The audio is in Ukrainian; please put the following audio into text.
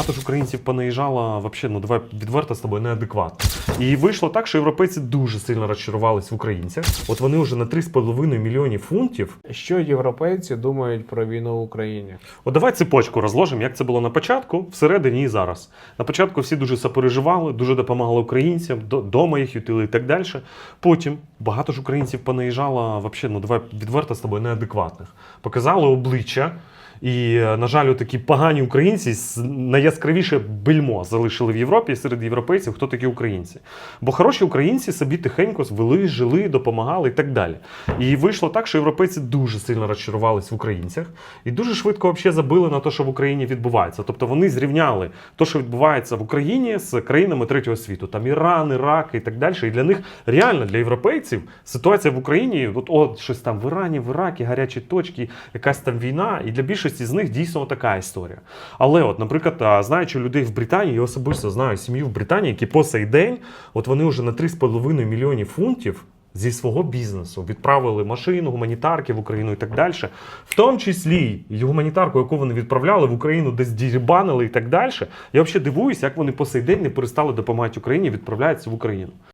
багато ж українців понаїжджало, вообще, ну давай відверто з тобою неадекватно. І вийшло так, що європейці дуже сильно розчарувались в українцях. От вони вже на 3,5 мільйони фунтів. Що європейці думають про війну в Україні? От давай цепочку розложимо, як це було на початку, всередині і зараз. На початку всі дуже сопереживали, дуже допомагали українцям, до- дома їх ютили і так далі. Потім багато ж українців понаїжджало, вообще, ну давай відверто з тобою неадекватних. Показали обличчя. І, е, на жаль, такі погані українці найяскравіше бельмо залишили в Європі серед європейців, хто такі українці. Бо хороші українці собі тихенько звели, жили, допомагали і так далі. І вийшло так, що європейці дуже сильно розчарувались в українцях і дуже швидко взагалі забили на те, що в Україні відбувається. Тобто вони зрівняли те, що відбувається в Україні з країнами третього світу, там Іран, Ірак і так далі. І для них реально для європейців ситуація в Україні, от, от щось там в Ірані, в Іракі, гарячі точки, якась там війна. І для більшості з них дійсно така історія. Але, от, наприклад, знаючи людей в Британії, я особисто знаю сім'ю в Британії, які по сей день, от вони вже на 3,5 мільйонів фунтів. Зі свого бізнесу відправили машину, гуманітарки в Україну і так далі. В тому числі і гуманітарку, яку вони відправляли в Україну, десь дірбанили і так далі. Я взагалі дивуюся, як вони по сей день не перестали допомагати Україні, відправляються в Україну.